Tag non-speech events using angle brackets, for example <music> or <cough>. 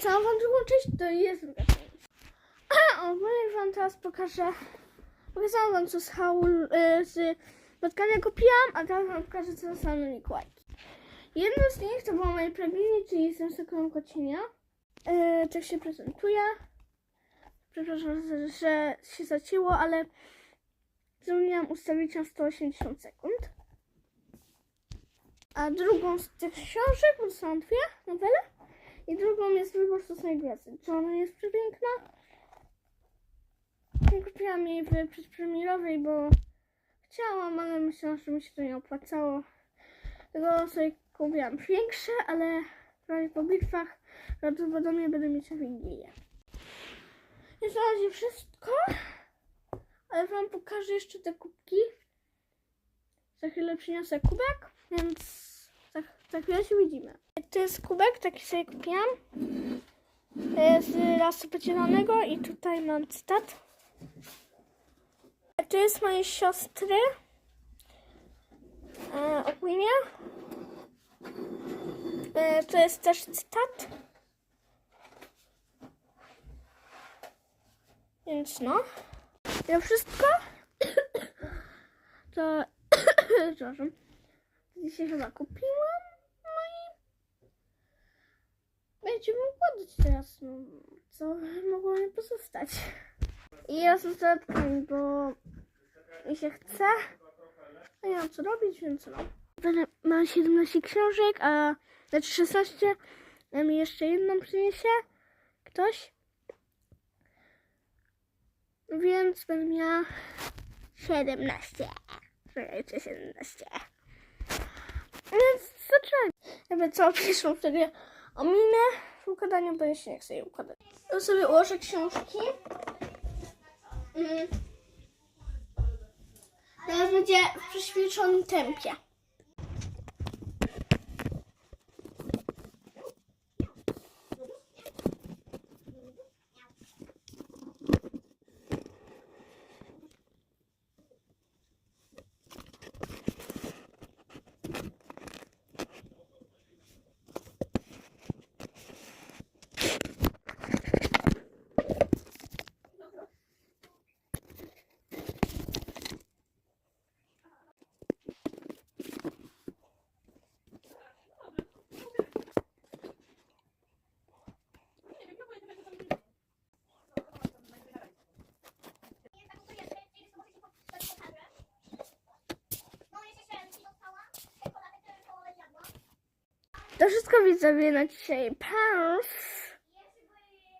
nakręcałam wam drugą część, to jest druga część. Ogólnie wam teraz pokażę. Pokazałam wam co z haul, y, z spotkania kupiłam, a teraz wam pokażę co na Mikołajki. Jedno z nich to było moje pragnienie, czyli jestem sokolą kocinia. Y, tak się prezentuje. Przepraszam, że- się zacięło, ale zapomniałam ustawić na 180 sekund. A drugą z tych książek, bo są dwie nowele, i drugą jest Wybór Sosnej Gwiazdy. Czy ona jest przepiękna? Nie kupiłam jej w przedpremierowej, bo chciałam, ale myślałam, że mi się to nie opłacało. Tego sobie kupiłam większe, ale prawie po bitwach prawdopodobnie będę mieć Wigilię. Jest na razie wszystko, ale wam pokażę jeszcze te kubki. Za chwilę przyniosę kubek, więc za, za chwilę się widzimy. To jest kubek, taki sobie kupiłam. e, Z lasu pocielanego i tutaj mam cytat. To jest mojej siostry. E, ogólnie. E, to jest też cytat. Więc no. <coughs> To wszystko. <coughs> To. Przepraszam. Dzisiaj chyba kupiłam. No. Będziemy układać teraz. No, co mogło mi pozostać. I ja z dodatkami, bo mi się chce. A nie mam co robić, więc no. Mam 17 książek, a znaczy 16. A mi jeszcze jedną przyniesie ktoś. Więc będę miała 17. Czekajcie, 17. Więc zaczynajmy. Jakby co, <laughs> piszą wtedy ominę w układaniu, bo jeszcze nie chcę jej układać. To sobie ułożę książki. Mm. Teraz będzie w przyspieszonym tempie. To wszystko widzowie na dzisiaj. Pa!